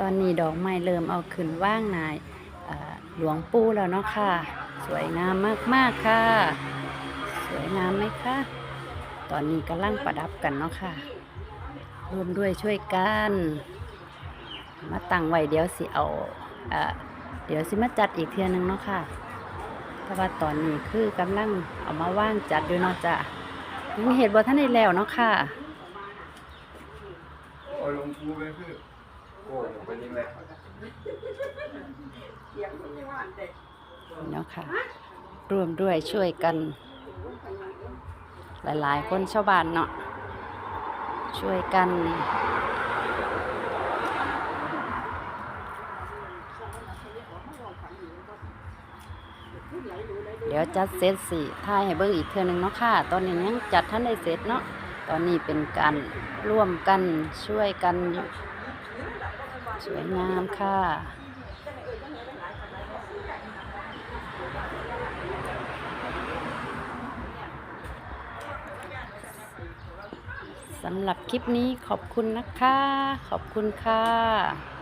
ตอนนี้ดอกไม้เริ่มเอาขึ้นว่างนายหลวงปู่แล้วเนาะค่ะ สวยงามมากๆค่ะ สวยงามไหมคะตอนนี้กำลังประดับกันเนาะค่ะรวมด้วยช่วยกัน มาตั้งไว้เดี๋ยวสิเอาเอเดี๋ยวสิมาจัดอีกเทื่อนึงเนาะค่ะเพราะว่าตอนนี้คือกำลังเอามาว่างจัดด้วยเนาะจ้ะยังเหตุบ่ท่านได้แล้วเนาะค่ะ โอ้ยหลวงปู่ไปคือโอ้ยเนยังไงเนาะค่ะรวมด้วยช่วยกัน หลายๆ คนชาวบ้านเนาะช่วยกันเดี๋ยวจัดเสร็จสิถ่ายให้เบิ่งอีกเทื่อหนึงเนาะค่ะ ตอนนี้ยังจัดท่านได้เสร็จเนาะ ตอนนี้เป็นการร่วมกันช่วยกันอยู่ สวยงามค่ะ สำหรับคลิปนี้ขอบคุณนะคะ ขอบคุณค่ะ